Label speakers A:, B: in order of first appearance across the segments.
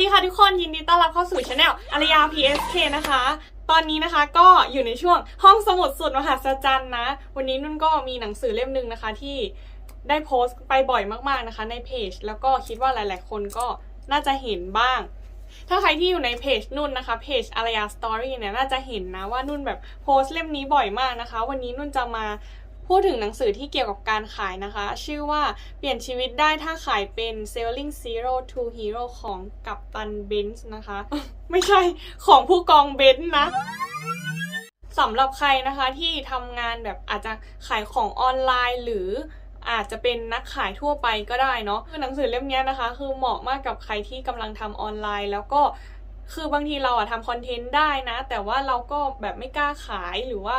A: ดีค่ะทุกคนยินดีต้อนรับเข้าสู่ช anel อารยา PSK นะคะ ตอนนี้นะคะก็อยู่ในช่วงห้องสมุดสุดมหัศจรรย์นะ วันนี้นุ่นก็มีหนังสือเล่มหนึ่งนะคะที่ได้โพสต์ไปบ่อยมากๆนะคะในเพจ แล้วก็คิดว่าหลายๆ คนก็น่าจะเห็นบ้าง ถ้าใครที่อยู่ในเพจนุ่นนะคะเพจอารยาสตอรี่เนี่ยน่าจะเห็นนะว่านุ่นแบบโพสต์เล่มนี้บ่อยมากนะคะ วันนี้นุ่นจะมา พูดถึงหนังสือที่เกี่ยวกับการขายนะคะ ชื่อว่าเปลี่ยนชีวิตได้ถ้าขายเป็น Selling Zero to Hero ของกัปตันเบนซ์นะคะ ไม่ใช่ของผู้กองเบนซ์นะสำหรับใครนะคะที่ทำงานแบบอาจจะขายของออนไลน์หรืออาจจะเป็นนักขายทั่วไปก็ได้เนาะคือหนังสือเล่มนี้นะคะ คือเหมาะมากกับใครที่กำลังทำออนไลน์ แล้วก็คือบางทีเราอะทำคอนเทนต์ได้นะ แต่ว่าเราก็แบบไม่กล้าขายหรือว่า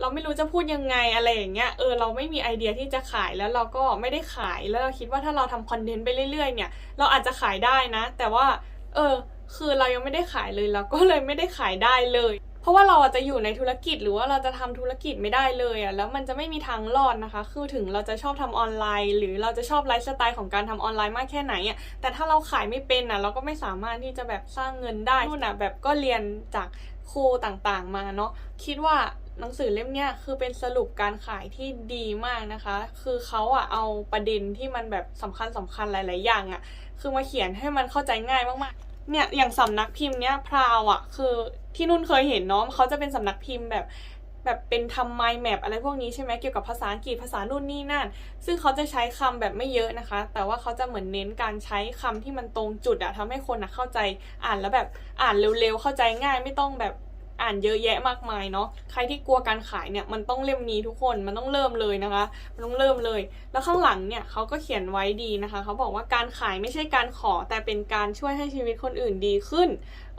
A: เราไม่รู้จะพูดยังไงอะไรอย่างเงี้ยเออเราไม่มีไอเดียที่จะขายแล้วเราก็ไม่ได้ขายแล้วเราคิดว่าถ้าเราทำคอนเทนต์ไปเรื่อยๆ เนี่ย เราอาจจะขายได้นะ แต่ว่า เออ คือเรายังไม่ได้ขายเลยเราก็เลยไม่ได้ขายได้เลย ราะว่าเราอาจจะอยู่ในธุรกิจหรือว่าเราจะทำธุรกิจไม่ได้เลยอะแล้วมันจะไม่มีทางรอดนะคะ คือถึงเราจะชอบทำออนไลน์ หรือเราจะชอบไลฟ์สไตล์ของการทำออนไลน์มากแค่ไหนอะแต่ถ้าเราขายไม่เป็นอะเราก็ไม่สามารถที่จะแบบสร้างเงินได้นู่นอะแบบก็เรียนจากครูต่างๆมาเนาะคิดว่าหนังสือเล่มเนี้ยคือเป็นสรุปการขายที่ดีมากนะคะ คือเขาอะเอาประเด็นที่มันแบบสำคัญสำคัญหลาย ๆ อย่างอะคือมาเขียนให้มันเข้าใจง่ายมาก ๆ เนี่ยอย่างสำนักพิมพ์เนี้ยพราวอะ คือที่นุ่นเคยเห็นเนาะเขาจะเป็นสำนักพิมพ์แบบแบบเป็นทำไมแมปอะไรพวกนี้ใช่ไหมเกี่ยวกับภาษาอังกฤษภาษานู่นนี่นั่น ซึ่งเขาจะใช้คำแบบไม่เยอะนะคะ แต่ว่าเขาจะเหมือนเน้นการใช้คำที่มันตรงจุดอะทำให้คนอะเข้าใจอ่านแล้วแบบอ่านเร็วๆเข้าใจง่ายไม่ต้องแบบ อ่านเยอะแยะมากมายเนาะใครที่กลัวการขายเนี่ยมันต้องเล่มนี้ทุกคนมันต้องเริ่มเลยนะคะ มันต้องเริ่มเลย แล้วข้างหลังเนี่ยเขาก็เขียนไว้ดีนะคะเขาบอกว่าการขายไม่ใช่การขอ แต่เป็นการช่วยให้ชีวิตคนอื่นดีขึ้น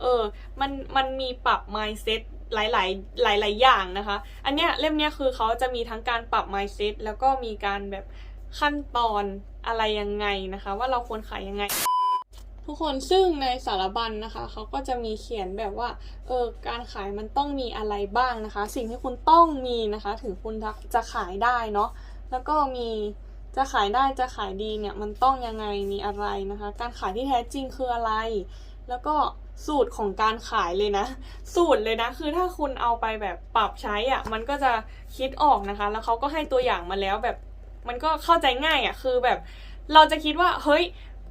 A: เออมันมันมีปรับ mindset หลายหลายหลายหลายๆอย่างนะคะ อันเนี้ยเล่มเนี้ยคือเขาจะมีทั้งการปรับ mindset แล้วก็มีการแบบขั้นตอนอะไรยังไงนะคะ ว่าเราควรขายยังไง ทุกคนซึ่งในสารบัญนะคะเขาก็จะมีเขียนแบบว่าเออการขายมันต้องมีอะไรบ้างนะคะ สิ่งที่คุณต้องมีนะคะ ถึงคุณจะจะขายได้เนาะแล้วก็มีจะขายได้จะขายดีเนี่ยมันต้องยังไงมีอะไรนะคะ การขายที่แท้จริงคืออะไร แล้วก็สูตรของการขายเลยนะ สูตรเลยนะ คือถ้าคุณเอาไปแบบปรับใช้อะ่ะมันก็จะคิดออกนะคะ แล้วเขาก็ให้ตัวอย่างมาแล้วแบบมันก็เข้าใจง่ายอะ่ะคือแบบเราจะคิดว่าเฮ้ย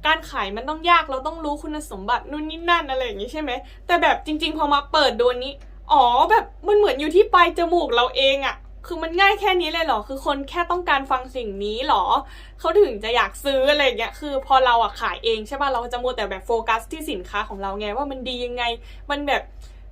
A: การขายมันต้องยากเราต้องรู้คุณสมบัตินู่นนี่นั่นอะไรอย่างนี้ใช่ไหมแต่แบบจริง ๆ พอมาเปิดดูนนี้ อ๋อแบบมันเหมือนอยู่ที่ปลายจมูกเราเองอะคือมันง่ายแค่นี้เลยเหรอ คือคนแค่ต้องการฟังสิ่งนี้เหรอ เขาถึงจะอยากซื้ออะไรอย่างเงี้ย คือพอเราอะขายเองใช่ป่ะ เราจะมัวแต่แบบโฟกัสที่สินค้าของเราไงว่ามันดียังไง มันแบบ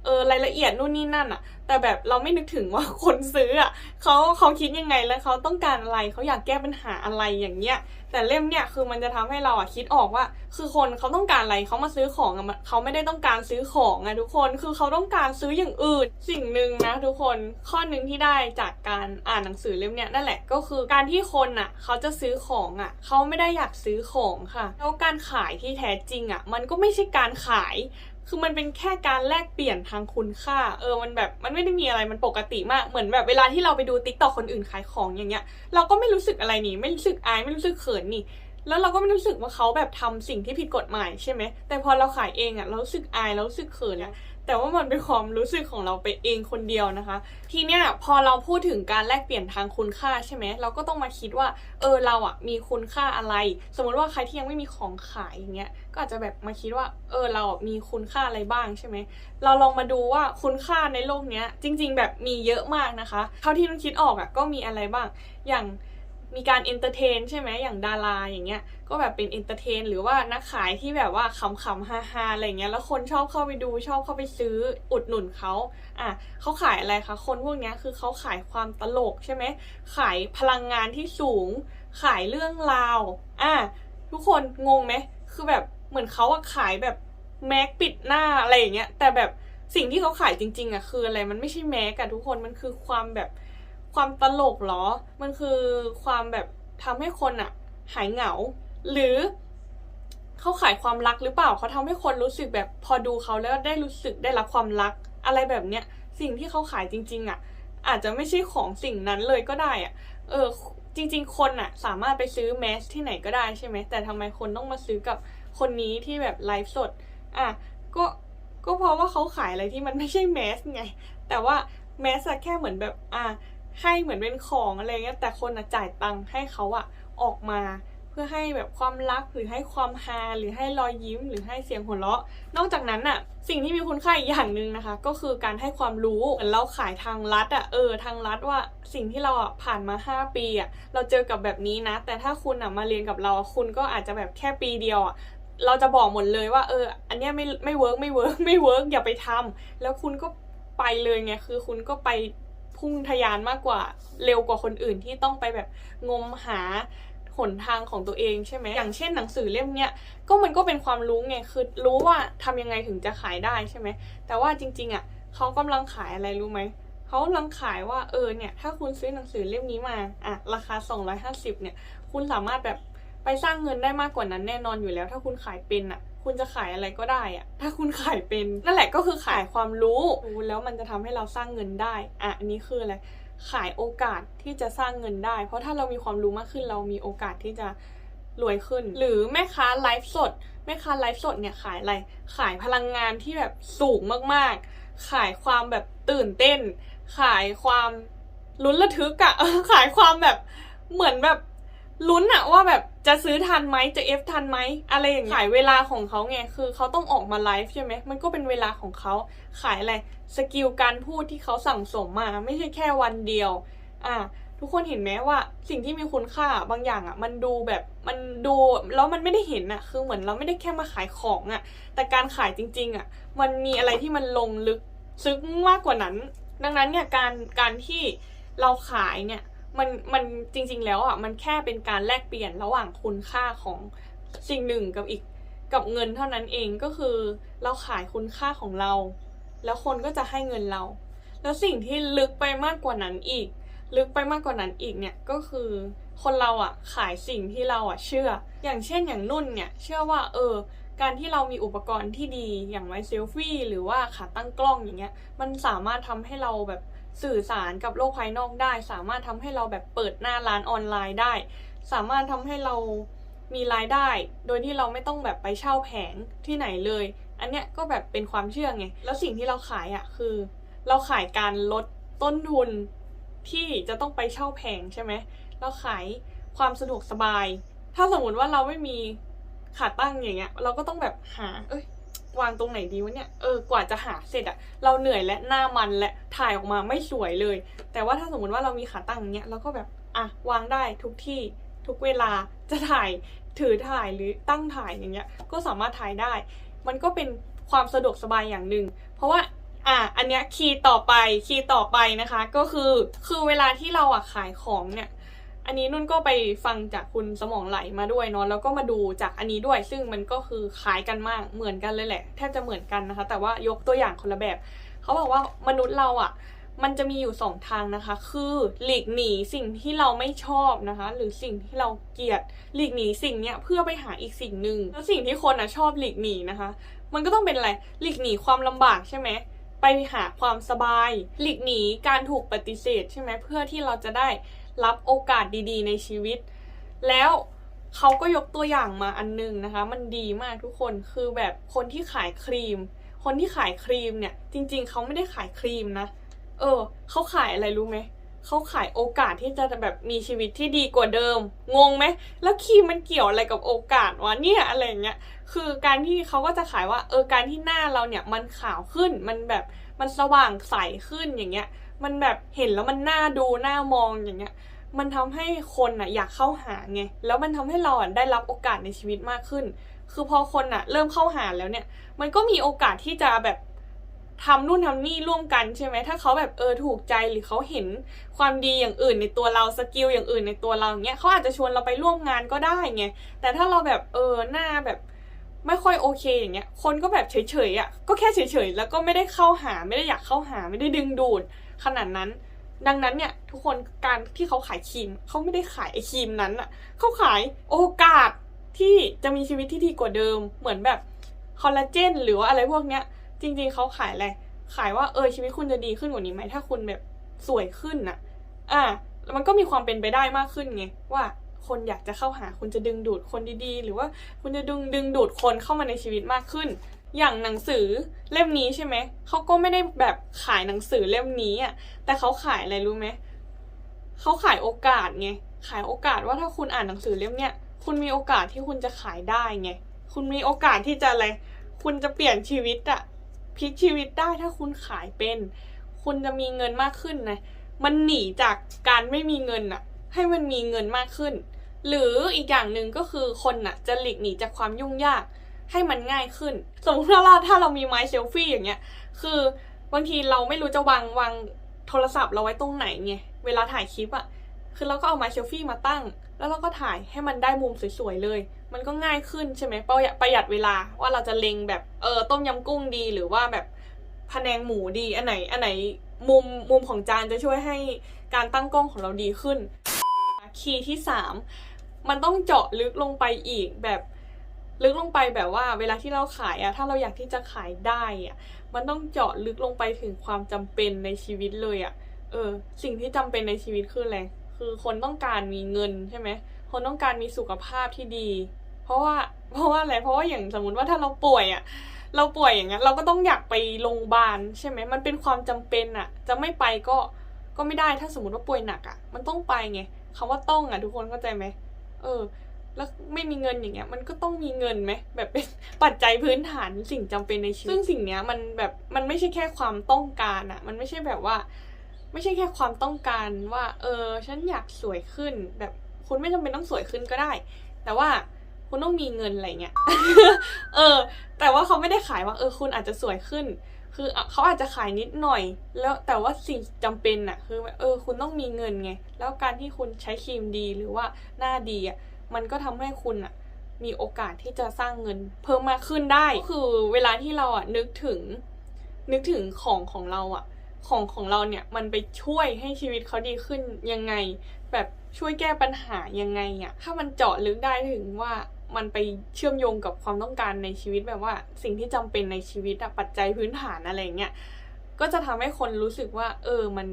A: เออรายละเอียดนู่นนี่นั่นอะ แต่แบบเราไม่นึกถึงว่าคนซื้ออะเขาเขาคิดยังไงแล้วเขาต้องการอะไรเขาอยากแก้ปัญหาอะไรอย่างเงี้ย แต่เล่มเนี่ยคือมันจะทำให้เราอะคิดออกว่า คือคนเขาต้องการอะไรเขามาซื้อของอะมันเขาไม่ได้ต้องการซื้อของอะทุกคนคือเขาต้องการซื้ออย่างอื่นสิ่งหนึ่งนะทุกคนข้อหนึ่งที่ได้จากการอ่านหนังสือเล่มเนี่ยนั่นแหละก็คือการที่คนอะเขาจะซื้อของอะเขาไม่ได้อยากซื้อของค่ะแล้วการขายที่แท้จริงอะมันก็ไม่ใช่การขาย คือมันเป็นแค่การแลกเปลี่ยนทางคุณค่า เออ มันแบบ มันไม่ได้มีอะไร มันปกติมาก เหมือนแบบเวลาที่เราไปดูติ๊กต็อกคนอื่นขายของอย่างเงี้ย เราก็ไม่รู้สึกอะไรนี่ ไม่รู้สึกอาย ไม่รู้สึกเขินนี่ แล้วเราก็ไม่รู้สึกว่าเขาแบบทำสิ่งที่ผิดกฎหมายใช่ไหม แต่พอเราขายเองอะเรารู้สึกอายเรารู้สึกเขินอะแต่ว่ามันเป็นความรู้สึกของเราไปเองคนเดียวนะคะ ทีเนี้ยพอเราพูดถึงการแลกเปลี่ยนทางคุณค่าใช่ไหมเราก็ต้องมาคิดว่า เออเราอะมีคุณค่าอะไร สมมติว่าใครที่ยังไม่มีของขายอย่างเงี้ยก็อาจจะแบบมาคิดว่า เออเรามีคุณค่าอะไรบ้างใช่ไหมเราลองมาดูว่าคุณค่าในโลกเนี้ยจริง ๆ แบบมีเยอะมากนะคะ เท่าที่นุนคิดออกอะก็มีอะไรบ้างอย่าง มีการเอนเตอร์เทนใช่ไหมอย่างดาราอย่างเงี้ยก็แบบเป็นเอนเตอร์เทนหรือว่านักขายที่แบบว่าขำๆฮาๆอะไรเงี้ยแล้วคนชอบเข้าไปดูชอบเข้าไปซื้ออุดหนุนเขาอะเขาขายอะไรคะคนพวกเนี้ยคือเขาขายความตลกใช่ไหมขายพลังงานที่สูง ขายเรื่องราวอะทุกคนงงไหมคือแบบเหมือนเขาอะขายแบบแม็กปิดหน้าอะไรอย่างเงี้ยแต่แบบสิ่งที่เขาขายจริงๆอะคืออะไรมันไม่ใช่แม็กอะทุกคนมันคือความแบบ ความตลกเหรอ มันคือความแบบทำให้คนอะหายเหงา หรือเขาขายความรักหรือเปล่าเขาทำให้คนรู้สึกแบบพอดูเขาแล้วได้รู้สึกได้รับความรัก อะไรแบบเนี้ยสิ่งที่เขาขายจริง ๆอะอาจจะไม่ใช่ของสิ่งนั้นเลยก็ได้อะเออจริง ๆ คนอะสามารถไปซื้อแมสที่ไหนก็ได้ใช่ไหมแต่ทำไมคนต้องมาซื้อกับคนนี้ที่แบบไลฟ์สดอะก็ก็เพราะว่าเขาขายอะไรที่มันไม่ใช่แมสไง แต่ว่าแมสอะแค่เหมือนแบบอะ ให้เหมือนเป็นของอะไรเงี้ยแต่คนอะจ่ายตังค์ให้เขาอะออกมา เพื่อให้แบบความรักหรือให้ความฮาหรือให้รอยยิ้ม หรือให้เสียงหัวเราะ นอกจากนั้นน่ะสิ่งที่มีคุณค่าอีกอย่างหนึ่งนะคะ ก็คือการให้ความรู้เหมือนเราขายทางรัฐอะเออทางรัฐว่าสิ่งที่เราอะผ่านมา 5 ปีอะเราเจอกับแบบนี้นะ แต่ถ้าคุณอะมาเรียนกับเราคุณก็อาจจะแบบแค่ปีเดียวอะเราจะบอกหมดเลยว่าเออ อันเนี้ยไม่ไม่เวิร์กไม่เวิร์กไม่เวิร์กอย่าไปทำแล้วคุณก็ไปเลยไงคือคุณก็ไป พุ่งทะยานมากกว่าเร็วกว่าคนอื่นที่ต้องไปแบบงมหาหนทางของตัวเองใช่ไหมอย่างเช่นหนังสือเล่มเนี้ยก็มันก็เป็นความรู้ไงคือรู้ว่าทำยังไงถึงจะขายได้ใช่ไหมแต่ว่าจริง ๆอะเขากำลังขายอะไรรู้ไหมเขากำลังขายว่าเออเนี่ยถ้าคุณซื้อหนังสือเล่มนี้มาอะราคา 250เนี่ยคุณสามารถแบบไปสร้างเงินได้มากกว่านั้นแน่นอนอยู่แล้ว ถ้าคุณขายเป็นอะ คุณจะขายอะไรก็ได้อะถ้าคุณขายเป็นนั่นแหละก็คือขายความรู้รู้แล้วมันจะทำให้เราสร้างเงินได้อะอันนี้คืออะไรขายโอกาสที่จะสร้างเงินได้ เพราะถ้าเรามีความรู้มากขึ้น เรามีโอกาสที่จะรวยขึ้น หรือแม่ค้าไลฟ์สดแม่ค้าไลฟ์สดเนี่ยขายอะไรขายพลังงานที่แบบสูงมากๆ ขายความแบบตื่นเต้น ขายความลุ้นระทึกอะขายความแบบเหมือนแบบ ลุ้นอะว่าแบบจะซื้อทันไหมจะเอฟทันไหมอะไรอย่างเงี้ยขายเวลาของเขาไงคือเขาต้องออกมาไลฟ์ใช่ไหมมันก็เป็นเวลาของเขาขายอะไรสกิลการพูดที่เขาสั่งสมมาไม่ใช่แค่วันเดียว อะทุกคนเห็นไหมว่าสิ่งที่มีคุณค่าบางอย่างอะ มันดูแบบมันดูแล้วมันไม่ได้เห็นอะ คือเหมือนเราไม่ได้แค่มาขายของอะ แต่การขายจริง ๆอะ มันมีอะไรที่มันลงลึกซึ้งมากกว่านั้น ดังนั้นเนี่ยการการที่เราขายเนี่ย มันมันจริง ๆ แล้วอะมันแค่เป็นการแลกเปลี่ยนระหว่างคุณค่าของสิ่งหนึ่งกับอีกกับเงินเท่านั้นเองก็คือเราขายคุณค่าของเรา แล้วคนก็จะให้เงินเรา แล้วสิ่งที่ลึกไปมากกว่านั้นอีก ลึกไปมากกว่านั้นอีกเนี่ยก็คือคนเราอะขายสิ่งที่เราอะเชื่อ อย่างเช่นอย่างนุ่นเนี่ยเชื่อว่าเออการที่เรามีอุปกรณ์ที่ดีอย่างไมเซลฟี่หรือว่าขาตั้งกล้องอย่างเงี้ยมันสามารถทำให้เราแบบ สื่อสารกับโลกภายนอกได้ สามารถทำให้เราแบบเปิดหน้าร้านออนไลน์ได้ สามารถทำให้เรามีรายได้ โดยที่เราไม่ต้องแบบไปเช่าแผงที่ไหนเลย อันเนี้ยก็แบบเป็นความเชื่อไง แล้วสิ่งที่เราขายอะคือ เราขายการลดต้นทุนที่จะต้องไปเช่าแผงใช่ไหมเราขายความสะดวกสบาย ถ้าสมมติว่าเราไม่มีขาตั้งอย่างเงี้ย เราก็ต้องแบบหา เอ้ย วางตรงไหนดีวะเนี่ยเออกว่าจะหาเสร็จอะเราเหนื่อยและหน้ามันและถ่ายออกมาไม่สวยเลย แต่ว่าถ้าสมมติว่าเรามีขาตั้งอย่างเงี้ยเราก็แบบอะวางได้ทุกที่ทุกเวลาจะถ่ายถือถ่ายหรือตั้งถ่ายอย่างเงี้ยก็สามารถถ่ายได้ มันก็เป็นความสะดวกสบายอย่างหนึ่งเพราะว่าอะอันเนี้ยคีย์ต่อไปคีย์ต่อไปนะคะ ก็คือคือเวลาที่เราอะขายของเนี่ย อันนี้นุ่นก็ไปฟังจากคุณสมองไหลมาด้วยเนาะแล้วก็มาดูจากอันนี้ด้วย ซึ่งมันก็คือคล้ายกันมากเหมือนกันเลยแหละ แทบจะเหมือนกันนะคะ แต่ว่ายกตัวอย่างคนละแบบ เขาบอกว่ามนุษย์เราอะ มันจะมีอยู่สองทางนะคะ คือหลีกหนีสิ่งที่เราไม่ชอบนะคะ หรือสิ่งที่เราเกลียดหลีกหนีสิ่งเนี้ยเพื่อไปหาอีกสิ่งหนึ่งแล้วสิ่งที่คนอะชอบหลีกหนีนะคะ มันก็ต้องเป็นอะไรหลีกหนีความลำบากใช่ไหมไปหาความสบาย หลีกหนีการถูกปฏิเสธใช่ไหมเพื่อที่เราจะได้ รับโอกาสดีๆ ในชีวิต แล้วเขาก็ยกตัวอย่างมาอันนึงนะคะ มันดีมากทุกคนคือแบบคนที่ขายครีม คนที่ขายครีมเนี่ย จริง ๆเขาไม่ได้ขายครีมนะ เออเขาขายอะไรรู้ไหมเขาขายโอกาสที่จะแบบมีชีวิตที่ดีกว่าเดิม งงไหม แล้วครีมมันเกี่ยวอะไรกับโอกาสวะเนี่ยอะไรเงี้ย คือการที่เขาก็จะขายว่าเออการที่หน้าเราเนี่ยมันขาวขึ้น มันแบบมันสว่างใสขึ้นอย่างเงี้ย มันแบบเห็นแล้วมันน่าดูน่ามองอย่างเงี้ย มันทำให้คนอะอยากเข้าหาไง แล้วมันทำให้เราอะได้รับโอกาสในชีวิตมากขึ้น คือพอคนอะ เริ่มเข้าหาแล้วเนี่ย มันก็มีโอกาสที่จะแบบทำนู่นทำนี่ร่วมกันใช่ไหม ถ้าเขาแบบเออถูกใจหรือเขาเห็นความดีอย่างอื่นในตัวเราสกิลอย่างอื่นในตัวเราอย่างเงี้ยเขาอาจจะชวนเราไปร่วมงานก็ได้ไง แต่ถ้าเราแบบเออหน้าแบบไม่ค่อยโอเคอย่างเงี้ย คนก็แบบเฉยๆอะ ก็แค่เฉยๆ แล้วก็ไม่ได้เข้าหาไม่ได้อยากเข้าหาไม่ได้ดึงดูด ขนาดนั้น ดังนั้นเนี่ยทุกคนการที่เขาขายครีมเขาไม่ได้ขายไอครีมนั้นอะเขาขายโอกาสที่จะมีชีวิตที่ดีกว่าเดิม เหมือนแบบคอลลาเจนหรือว่าอะไรพวกเนี้ย จริง ๆเขาขายอะไรขายว่าเออชีวิตคุณจะดีขึ้นกว่านี้ไหมถ้าคุณแบบสวยขึ้นนะอะแล้วมันก็มีความเป็นไปได้มากขึ้นไงว่าคนอยากจะเข้าหาคุณจะดึงดูดคนดีๆ หรือว่าคุณจะดึงดึงดูดคนเข้ามาในชีวิตมากขึ้น อย่างหนังสือเล่มนี้ใช่ไหม เขาก็ไม่ได้แบบขายหนังสือเล่มนี้อะ แต่เขาขายอะไรรู้ไหม เขาขายโอกาสไง ขายโอกาสว่าถ้าคุณอ่านหนังสือเล่มเนี้ย คุณมีโอกาสที่คุณจะขายได้ไง คุณมีโอกาสที่จะอะไร คุณจะเปลี่ยนชีวิตอะพลิกชีวิตได้ถ้าคุณขายเป็น คุณจะมีเงินมากขึ้นนะ มันหนีจากการไม่มีเงินอะให้มันมีเงินมากขึ้น หรืออีกอย่างหนึ่งก็คือคนน่ะ จะหลีกหนีจากความยุ่งยาก ให้มันง่ายขึ้น สมมติว่าถ้าเรามีไม้เซลฟี่อย่างเงี้ย คือบางทีเราไม่รู้จะวางวางโทรศัพท์เราไว้ตรงไหนไง เวลาถ่ายคลิปอะคือเราก็เอาไม้เซลฟี่มาตั้ง แล้วเราก็ถ่ายให้มันได้มุมสวยๆเลย มันก็ง่ายขึ้นใช่ไหมประหยัดประหยัดเวลาว่าเราจะเล็งแบบเออต้มยำกุ้งดีหรือว่าแบบพะแนงหมูดี อันไหน อันไหนมุมมุมของจานจะช่วยให้การตั้งกล้องของเราดีขึ้น คีย์ที่สามมันต้องเจาะลึกลงไปอีกแบบ ลึกลงไปแบบว่า เวลาที่เราขายอะถ้าเราอยากที่จะขายได้อะมันต้องเจาะลึกลงไปถึงความจำเป็นในชีวิตเลยอะเออ สิ่งที่จำเป็นในชีวิตคืออะไรคือคนต้องการมีเงินใช่ไหมคนต้องการมีสุขภาพที่ดี เพราะว่าเพราะว่าอะไรเพราะว่าอย่างสมมติว่าถ้าเราป่วยอะเราป่วยอย่างเงี้ยเราก็ต้องอยากไปโรงพยาบาลใช่ไหมมันเป็นความจำเป็นอะจะไม่ไปก็ก็ไม่ได้ถ้าสมมติว่าป่วยหนักอะมันต้องไปไงคำว่าต้องอะทุกคนเข้าใจไหมเออ แล้วไม่มีเงินอย่างเงี้ยมันก็ต้องมีเงินไหมแบบเป็นปัจจัยพื้นฐานสิ่งจำเป็นในชีวิตซึ่งสิ่งเนี้ยมันแบบมันไม่ใช่แค่ความต้องการอะมันไม่ใช่แบบว่า ไม่ใช่แค่ความต้องการว่า เออ ฉันอยากสวยขึ้น แบบคุณไม่จำเป็นต้องสวยขึ้นก็ได้ แต่ว่าคุณต้องมีเงินอะไรเงี้ยเออ แต่ว่าเขาไม่ได้ขายว่า เออ คุณอาจจะสวยขึ้น คือเขาอาจจะขายนิดหน่อย แล้วแต่ว่าสิ่งจำเป็นอะคือ เออ คุณต้องมีเงินไง แล้วการที่คุณใช้ครีมดีหรือว่าหน้าดีอะ มันก็ทำให้คุณอะมีโอกาสที่จะสร้างเงินเพิ่มมากขึ้นได้คือเวลาที่เราอะนึกถึง นึกถึงของของเราอะของของเราเนี่ยมันไปช่วยให้ชีวิตเขาดีขึ้นยังไง แบบช่วยแก้ปัญหายังไงอะถ้ามันเจาะลึกได้ถึงว่ามันไปเชื่อมโยงกับความต้องการในชีวิตแบบว่า สิ่งที่จำเป็นในชีวิตอะปัจจัยพื้นฐานอะไรเงี้ยก็จะทำให้คนรู้สึกว่า เออมัน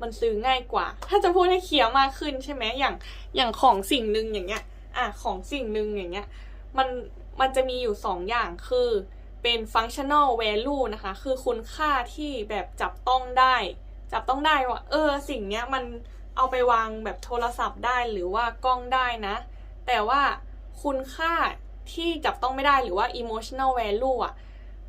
A: มันซื้อง่ายกว่า ถ้าจะพูดให้เคลียร์มากขึ้นใช่ไหมอย่างอย่างของสิ่งหนึ่งอย่างเงี้ย อะของสิ่งหนึ่งอย่างเงี้ยมันมันจะมีอยู่สองอย่างคือเป็น functional value นะคะ คือคุณค่าที่แบบจับต้องได้ จับต้องได้ว่า เออสิ่งเนี้ยมันเอาไปวางแบบโทรศัพท์ได้หรือว่ากล้องได้นะ แต่ว่าคุณค่าที่จับต้องไม่ได้หรือว่า emotional value อะ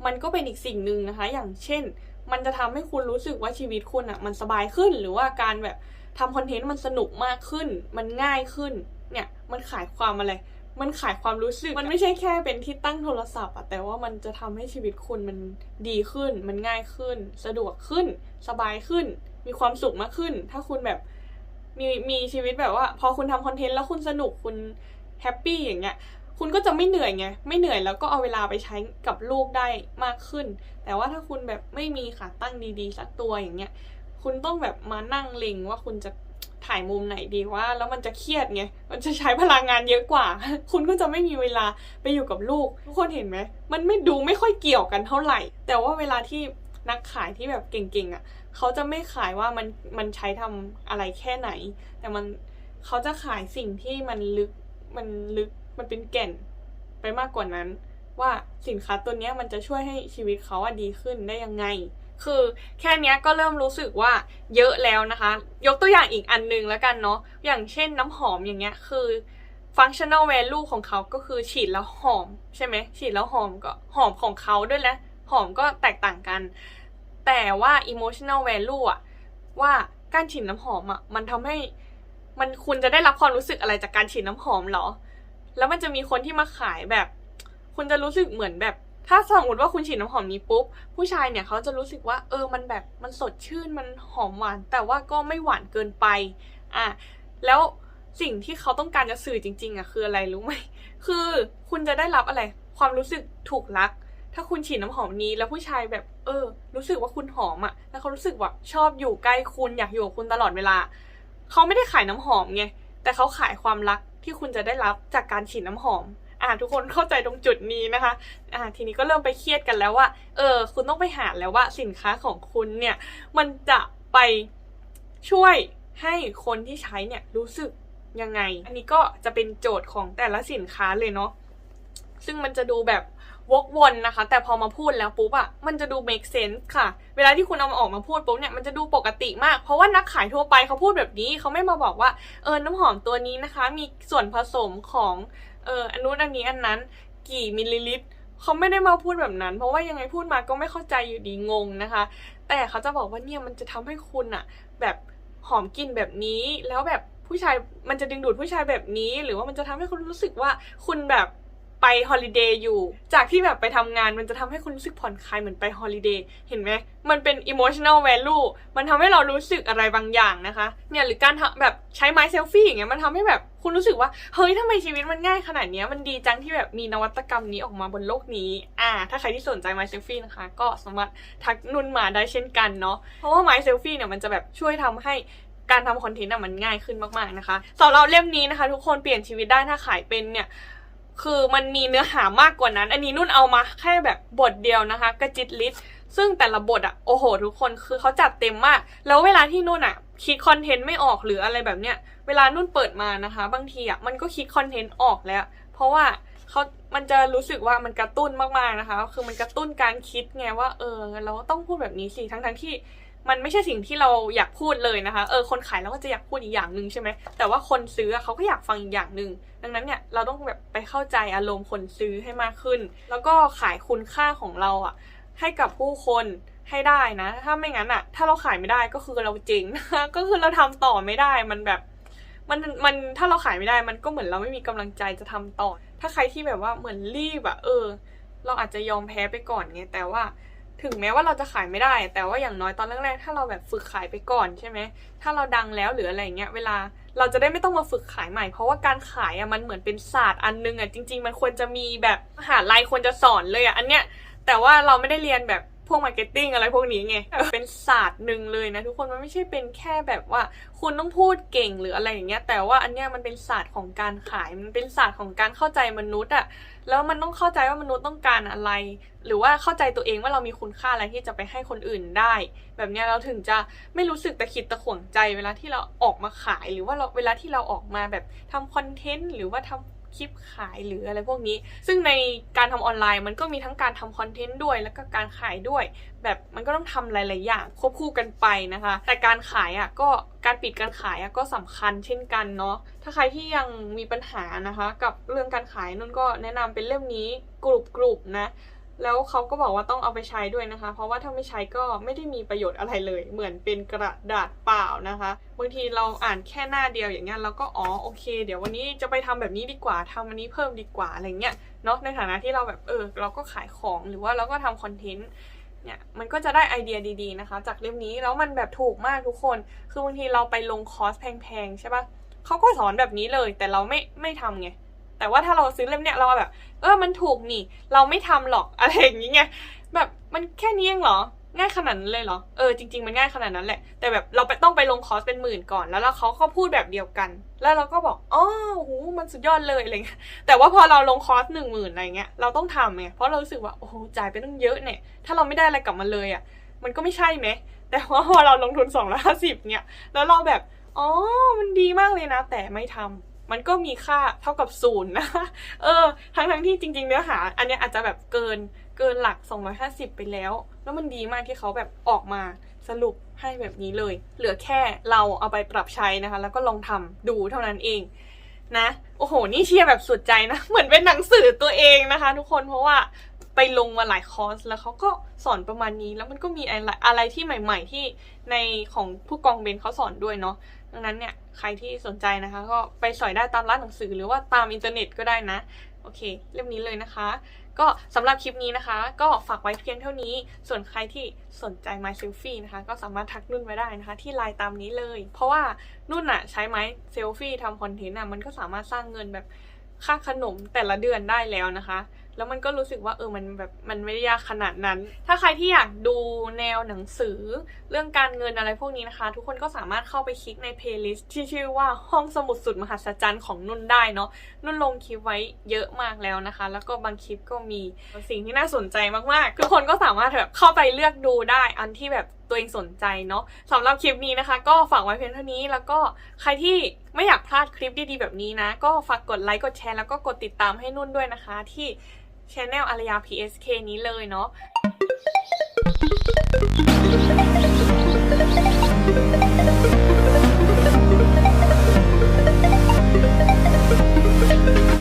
A: มันก็เป็นอีกสิ่งหนึ่งนะคะ อย่างเช่น มันจะทำให้คุณรู้สึกว่าชีวิตคุณอะมันสบายขึ้น หรือว่าการแบบทำคอนเทนต์มันสนุกมากขึ้น มันง่ายขึ้น เนี่ยมันขายความอะไร มันขายความรู้สึก มันไม่ใช่แค่เป็นที่ตั้งโทรศัพท์อะแต่ว่ามันจะทำให้ชีวิตคุณมันดีขึ้น มันง่ายขึ้น สะดวกขึ้น สบายขึ้น มีความสุขมากขึ้น ถ้าคุณแบบมีมีชีวิตแบบว่า พอคุณทำคอนเทนต์แล้วคุณสนุกคุณแฮปปี้อย่างเงี้ยคุณก็จะไม่เหนื่อยไง ไม่เหนื่อยแล้วก็เอาเวลาไปใช้กับลูกได้มากขึ้น แต่ว่าถ้าคุณแบบไม่มีขาตั้งดีๆ สักตัวอย่างเงี้ย คุณต้องแบบมานั่งเล็งว่าคุณจะ ถ่ายมุมไหนดีว่า แล้วมันจะเครียดไง มันจะใช้พลังงานเยอะกว่า คุณก็จะไม่มีเวลาไปอยู่กับลูก ทุกคนเห็นไหม มันไม่ดูไม่ค่อยเกี่ยวกันเท่าไหร่ แต่ว่าเวลาที่นักขายที่แบบเก่งๆอะ เขาจะไม่ขายว่ามันมันใช้ทำอะไรแค่ไหน แต่มันเขาจะขายสิ่งที่มันลึกมันลึกมันเป็นแก่นไปมากกว่านั้น ว่าสินค้าตัวนี้มันจะช่วยให้ชีวิตเขาอะดีขึ้นได้ยังไง คือแค่เนี้ยก็เริ่มรู้สึกว่าเยอะแล้วนะคะ ยกตัวอย่างอีกอันนึงแล้วกันเนาะอย่างเช่นน้ำหอมอย่างเงี้ยคือ functional value ของเขาก็คือฉีดแล้วหอมใช่ไหมฉีดแล้วหอมก็หอมของเขาด้วยแหละหอมก็แตกต่างกัน แต่ว่า emotional value อะว่าการฉีดน้ำหอมอะมันทำให้มันคุณจะได้รับความรู้สึกอะไรจากการฉีดน้ำหอมเหรอ แล้วมันจะมีคนที่มาขายแบบ คุณจะรู้สึกเหมือนแบบ ถ้าสมมติว่าคุณฉีดน้ำหอมนี้ปุ๊บ ผู้ชายเนี่ยเขาจะรู้สึกว่าเออมันแบบมันสดชื่นมันหอมหวาน แต่ว่าก็ไม่หวานเกินไปอะแล้วสิ่งที่เขาต้องการจะสื่อจริง ๆอะคืออะไรรู้ไหมคือคุณจะได้รับอะไร ความรู้สึกถูกรัก ถ้าคุณฉีดน้ำหอมนี้ แล้วผู้ชายแบบ เออ รู้สึกว่าคุณหอมอะแล้วเขารู้สึกว่าชอบอยู่ใกล้คุณอยากอยู่กับคุณตลอดเวลาเขาไม่ได้ขายน้ำหอมไงแต่เขาขายความรักที่คุณจะได้รับจากการฉีดน้ำหอม อ่าทุกคนเข้าใจตรงจุดนี้นะคะอ่าทีนี้ก็เริ่มไปเครียดกันแล้วว่าเออคุณต้องไปหาแล้วว่าสินค้าของคุณเนี่ยมันจะไปช่วยให้คนที่ใช้เนี่ยรู้สึกยังไง อันนี้ก็จะเป็นโจทย์ของแต่ละสินค้าเลยเนาะซึ่งมันจะดูแบบวกวนนะคะ แต่พอมาพูดแล้วปุ๊บอะมันจะดู make sense ค่ะ เวลาที่คุณเอามาออกมาพูดปุ๊บเนี่ยมันจะดูปกติมาก เพราะว่านักขายทั่วไปเขาพูดแบบนี้เขาไม่มาบอกว่าเออน้ำหอมตัวนี้นะคะ มีส่วนผสมของ เอออันนู้นอันนี้อันนั้น กี่มิลลิลิตรเขาไม่ได้มาพูดแบบนั้น เพราะว่ายังไงพูดมาก็ไม่เข้าใจอยู่ดีงงนะคะ แต่เขาจะบอกว่าเนี่ยมันจะทำให้คุณอะแบบหอมกลิ่นแบบนี้ แล้วแบบผู้ชายมันจะดึงดูดผู้ชายแบบนี้ หรือว่ามันจะทำให้คุณรู้สึกว่าคุณแบบ ไปฮอลิเดย์อยู่ จากที่แบบไปทำงานมันจะทำให้คุณรู้สึกผ่อนคลายเหมือนไปฮอลิเดย์เห็นไหมมันเป็น emotional value มันทำให้เรารู้สึกอะไรบางอย่างนะคะ เนี่ยหรือการทำแบบใช้ไม้เซลฟี่อย่างเงี้ยมันทำให้แบบคุณรู้สึกว่า เฮ้ยทำไมชีวิตมันง่ายขนาดเนี้ยมันดีจังที่แบบมีนวัตกรรมนี้ออกมาบนโลกนี้ อ่า ถ้าใครที่สนใจไม้เซลฟี่นะคะ ก็สามารถทักนุ่นมาได้เช่นกันเนาะเพราะว่าไม้เซลฟี่เนี่ยมันจะแบบช่วยทำให้การทำคอนเทนต์มันง่ายขึ้นมากๆนะคะสำหรับเล่มนี้นะคะ ทุกคนเปลี่ยนชีวิตได้ถ้าขายเป็นเนี่ย คือมันมีเนื้อหามากกว่านั้น อันนี้นุ่นเอามาแค่แบบบทเดียวนะคะ กระจิตลิศซึ่งแต่ละบทอะโอ้โห ทุกคนคือเขาจัดเต็มมาก แล้วเวลาที่นุ่นอะคิดคอนเทนต์ไม่ออกหรืออะไรแบบเนี้ย เวลานุ่นเปิดมานะคะ บางทีอะมันก็คิดคอนเทนต์ออกแล้ว เพราะว่าเขามันจะรู้สึกว่ามันกระตุ้นมากๆนะคะ คือมันกระตุ้นการคิดไงว่า เออ เราต้องพูดแบบนี้สิ ทั้งๆที่ มันไม่ใช่สิ่งที่เราอยากพูดเลยนะคะ เออ คนขายเราก็จะอยากพูดอีกอย่างหนึ่งใช่ไหม แต่ว่าคนซื้อเขาก็อยากฟังอีกอย่างหนึ่ง ดังนั้นเนี่ยเราต้องแบบไปเข้าใจอารมณ์คนซื้อให้มากขึ้น แล้วก็ขายคุณค่าของเราอะให้กับผู้คนให้ได้นะ ถ้าไม่งั้นอะถ้าเราขายไม่ได้ก็คือเราเจ๊งนะคะก็คือเราทำต่อไม่ได้ มันแบบ มัน มัน ถ้าเราขายไม่ได้ มันก็เหมือนเราไม่มีกำลังใจจะทำต่อ ถ้าใครที่แบบว่าเหมือนรีบอะเออ เราอาจจะยอมแพ้ไปก่อนไง แต่ว่า ถึงแม้ว่าเราจะขายไม่ได้ แต่ว่าอย่างน้อยตอนแรกๆ ถ้าเราแบบฝึกขายไปก่อนใช่ไหม ถ้าเราดังแล้วหรืออะไรเงี้ย เวลาเราจะได้ไม่ต้องมาฝึกขายใหม่ เพราะว่าการขายอะมันเหมือนเป็นศาสตร์อันนึงอะจริง ๆ มันควรจะมีแบบมหาลัยควรจะสอนเลยอะอันเนี้ย แต่ว่าเราไม่ได้เรียนแบบ พวกมาร์เก็ตติ้งอะไรพวกนี้ไงเป็นศาสตร์หนึ่งเลยนะทุกคนมันไม่ใช่เป็นแค่แบบว่า คุณต้องพูดเก่งหรืออะไรอย่างเงี้ย แต่ว่าอันเนี้ยมันเป็นศาสตร์ของการขายมันเป็นศาสตร์ของการเข้าใจมนุษย์อะแล้วมันต้องเข้าใจว่ามนุษย์ต้องการอะไร หรือว่าเข้าใจตัวเองว่าเรามีคุณค่าอะไรที่จะไปให้คนอื่นได้ แบบเนี้ยเราถึงจะไม่รู้สึกตะขิดตะขวงใจเวลาที่เราออกมาขาย หรือว่าเราเวลาที่เราออกมาแบบทำคอนเทนต์หรือว่าทำ คลิปขายหรืออะไรพวกนี้ ซึ่งในการทำออนไลน์มันก็มีทั้งการทำคอนเทนต์ด้วย แล้วก็การขายด้วย แบบมันก็ต้องทำหลาย ๆ อย่างควบคู่กันไปนะคะ แต่การขายอะก็การปิดการขายอะก็สำคัญเช่นกันเนาะถ้าใครที่ยังมีปัญหานะคะ กับเรื่องการขายนุ่นก็แนะนำเป็นเล่มนี้กรุบกรุบนะ แล้วเขาก็บอกว่าต้องเอาไปใช้ด้วยนะคะ เพราะว่าถ้าไม่ใช้ก็ไม่ได้มีประโยชน์อะไรเลย เหมือนเป็นกระดาษเปล่านะคะ บางทีเราอ่านแค่หน้าเดียวอย่างเงี้ยเราก็อ๋อโอเค เดี๋ยววันนี้จะไปทำแบบนี้ดีกว่าทำอันนี้เพิ่มดีกว่าอะไรเงี้ยเนาะในฐานะที่เราแบบเออเราก็ขายของหรือว่าเราก็ทำคอนเทนต์เนี่ยมันก็จะได้ไอเดียดีๆนะคะ จากเล่มนี้แล้วมันแบบถูกมากทุกคน คือบางทีเราไปลงคอร์สแพงๆใช่ปะเขาก็สอนแบบนี้เลยแต่เราไม่ไม่ทำไง แต่ว่าถ้าเราซื้อเล่มเนี้ยเราแบบ เออมันถูกนี่ เราไม่ทำหรอกอะไรอย่างนี้ไงแบบมันแค่นี้เองเหรอง่ายขนาดนั้นเลยเหรอ เออจริง ๆ มันง่ายขนาดนั้นแหละ แต่แบบเราไปต้องไปลงคอร์สเป็นหมื่นก่อน แล้วแล้วเขาก็พูดแบบเดียวกัน แล้วเราก็บอกอ๋อหูมันสุดยอดเลยอะไรเงี้ย แต่ว่าพอเราลงคอร์สหนึ่งหมื่นอะไรเงี้ย เราต้องทำไง เพราะเรารู้สึกว่าโอ้โหจ่ายไปตั้งเยอะเนี่ย ถ้าเราไม่ได้อะไรกลับมาเลยอะ มันก็ไม่ใช่ไหม แต่ว่าพอเราลงทุนสองร้อยห้าสิบเนี่ย แล้วเราแบบ อ๋อ มันดีมากเลยนะ แต่ไม่ทำ มันก็มีค่าเท่ากับศูนย์นะเออ ทั้งทั้งที่จริง ๆ เนื้อหา อันนี้อาจจะแบบเกินเกินหลัก 250 ไปแล้ว แล้วมันดีมากที่เขาแบบออกมาสรุปให้แบบนี้เลย เหลือแค่เราเอาไปปรับใช้นะคะ แล้วก็ลองทำดูเท่านั้นเองนะ โอ้โห นี่เชียร์แบบสุดใจนะ เหมือนเป็นหนังสือตัวเองนะคะ ทุกคน เพราะว่าไปลงมาหลายคอร์ส แล้วเขาก็สอนประมาณนี้ แล้วมันก็มีอะไรอะไรที่ใหม่ ๆ ที่ในของผู้กองเบนเขาสอนด้วยเนาะ ดังนั้นเนี่ยใครที่สนใจนะคะ ก็ไปสอยได้ตามร้านหนังสือหรือว่าตามอินเทอร์เน็ตก็ได้นะ โอเค เล่มนี้เลยนะคะ ก็สำหรับคลิปนี้นะคะ ก็ฝากไว้เพียงเท่านี้ ส่วนใครที่สนใจ My Selfie นะคะ ก็สามารถทักนุ่นไว้ได้นะคะ ที่ไลน์ตามนี้เลย เพราะว่านุ่นอะใช้ไม้เซลฟี่ทำคอนเทนต์อะมันก็สามารถสร้างเงินแบบค่าขนมแต่ละเดือนได้แล้วนะคะ แล้วมันก็รู้สึกว่าเออมันแบบมันไม่ได้ยากขนาดนั้น ถ้าใครที่อยากดูแนวหนังสือ เรื่องการเงินอะไรพวกนี้นะคะ ทุกคนก็สามารถเข้าไปคลิกในเพลย์ลิสต์ที่ชื่อว่าห้องสมุดสุดมหัศจรรย์ของนุ่นได้เนาะนุ่นลงคลิปไว้เยอะมากแล้วนะคะ แล้วก็บางคลิปก็มีสิ่งที่น่าสนใจมากๆ ทุกคนก็สามารถแบบเข้าไปเลือกดูได้อันที่แบบตัวเองสนใจเนาะสำหรับคลิปนี้นะคะ ก็ฝากไว้เพียงเท่านี้แล้วก็ใครที่ไม่อยากพลาดคลิปดีๆแบบนี้นะ ก็ฝากกดไลค์กดแชร์แล้วก็กดติดตามให้นุ่นด้วยนะคะที่ ช anel อารยา PSK นี้เลยเนาะ